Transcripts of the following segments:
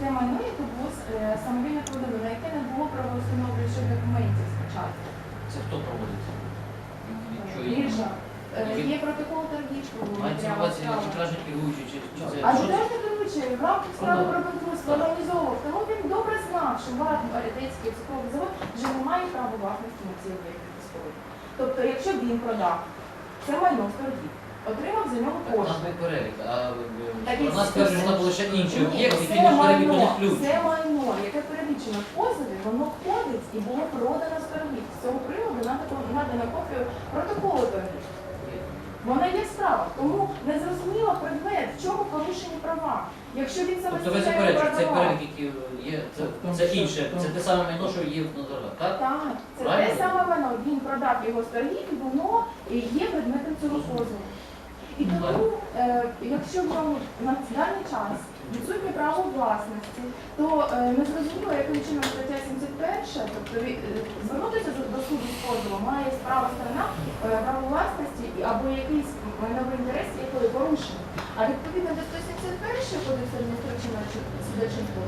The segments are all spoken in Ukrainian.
те майно, яке було е, самовільно продано, яке не було правоустановлюючих документів спочатку. Це хто проводить? Що є? Біржа. Е, Є протокол торгів, що було Мається на увазі справи. чи чи це? А державний керуючий в рамках справи Ну, про банкрутство організовував, тому він добре знав, що ВАД Аритецький цукровий завод вже не має права ці об'єкти військові. Тобто, якщо він продав це майно з торгів, отримав за нього кошти. був перелік, а у нас і тепер це- можна ще інші об'єкти, які не переліку майно. Це майно, яке перелічено в позові, воно входить і було продано з торгів. З цього приводу надано надано копію протоколу торгів. Вона є справа, тому не зрозуміло предмет, в чому порушені права. Якщо він Тобто ви заперечуєте, цей перелік, який є, це, це інше, це те саме майно, що є в Назарах, так? Так, це Правильно? те саме воно. Він продав його з торгів, і воно є предметом цього позову. І тому, е, якщо в ньому на даний час відсутнє право власності, то е, не зрозуміло, яким чином стаття 71, тобто е, звернутися до- суду з позовом має справа сторона е, право власності або якийсь майновий інтерес, якої порушений. А відповідно до 171 кодексу адміністративного чи- судочинства,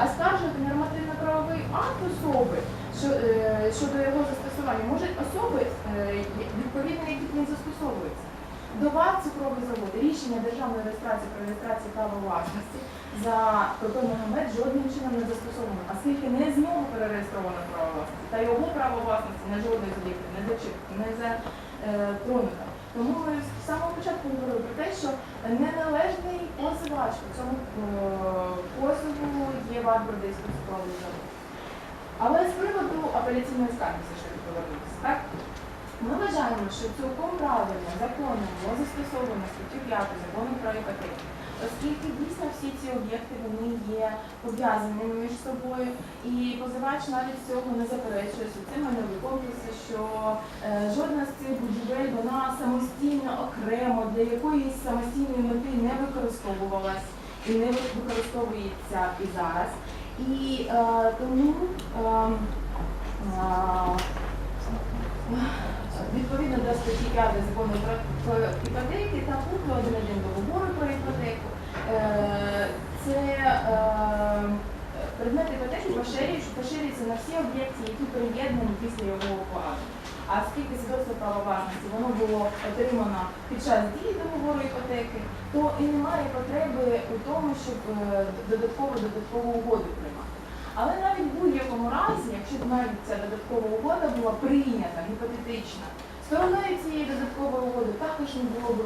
а скаржити нормативно-правовий акт особи що, е, щодо його застосування можуть особи, е, відповідно, яких не застосовуються. До ВАД цукровий завод рішення державної реєстрації про реєстрацію права власності за момент жодним чином не застосовано, оскільки не з нього перереєстровано право власності, та його право власності на жодних з об'єктів не зачіп, не затронуто. Тому ми з самого початку говорили про те, що неналежний позивач у цьому е, позову є ВАД Бродейський цукровий завод. Але з приводу апеляційної скарги все ж таки повернутися, так? Ми вважаємо, що цілком правильно законом було застосовано статтю 5 закону про іпотеку, оскільки дійсно всі ці об'єкти вони є пов'язаними між собою, і позивач навіть цього не заперечує, що це майнові комплекси, що е, жодна з цих будівель вона самостійно окремо для якоїсь самостійної мети не використовувалась і не використовується і зараз. І е, тому е, е, відповідно до статті 5 закону про, іпотеки та пункту 1.1 договору про іпотеку, е, це е, предмет іпотеки поширюється, на всі об'єкти, які приєднані після його укладення. А оскільки свідоцтво права власності воно було отримано під час дії договору іпотеки, то і немає потреби у тому, щоб е, додатково додаткову угоду приймати. Але навіть в будь-якому разі, якщо навіть ця додаткова угода була прийнята гіпотетично, стороною цієї додаткової угоди також не було б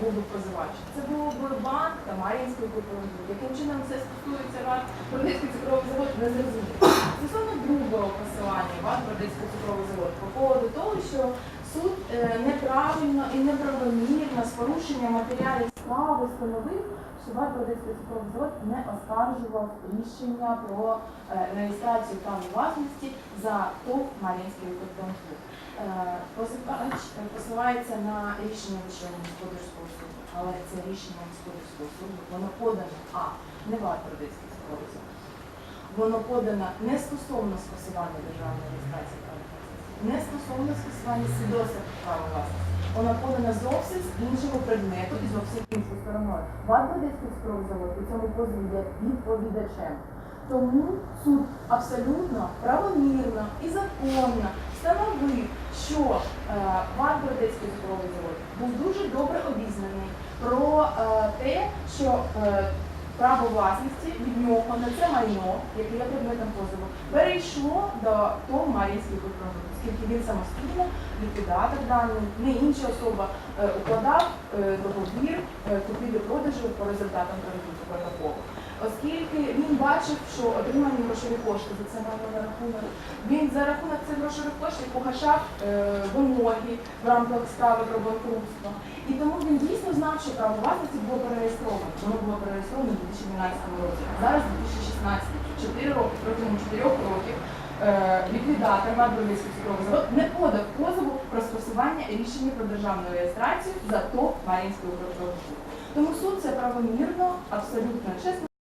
був би позивач. Це було б банк та Мар'їнський кооператив. Яким чином це стосується ВАД Бродицький цукровий завод, не зрозуміло. Стосовно другого посилання ВАД Бродицький цукровий завод по поводу того, що суд е, неправильно і неправомірно з порушенням матеріалів справи встановив, що ВАД Бродицький цукровий завод не оскаржував рішення про е, реєстрацію права власності за ТОВ Мар'їнський виконком. Е, Позивач е, посилається на рішення Вищого господарського суду, але це рішення господарського суду, воно подано, а не ВАД Бродицький цукровий. Воно подано не стосовно скасування державної реєстрації права не стосовно скасування свідоцтва про право власності. Воно подано зовсім з іншого предмету і зовсім іншою стороною. ВАД Бродицький цукровий завод у цьому позові є відповідачем. Тому суд абсолютно правомірно і законно встановив, що е, ВАД Бродецький завод був дуже добре обізнаний про е, те, що е, право власності від нього на це майно, яке є предметом позову, перейшло до того Мар'їнських управлінь, оскільки він самостійно, ліквідатор даний, не інша особа, е, укладав е, договір е, купівлі-продажу по результатам кредиту протоколу. Оскільки він бачив, що отримані грошові кошти за це мало на рахунок, він за рахунок цих грошових коштів погашав е, вимоги в рамках справи про банкрутство. І тому він дійсно знав, що право власності було перереєстровано. Воно було перереєстровано у 2012 році. Зараз 2016, 4 роки, протягом 4 років е, ліквідатор Мадбровицький цукровий завод не подав позову про скасування рішення про державну реєстрацію за ТОВ Мар'їнської прокуратури. Тому суд це правомірно, абсолютно чесно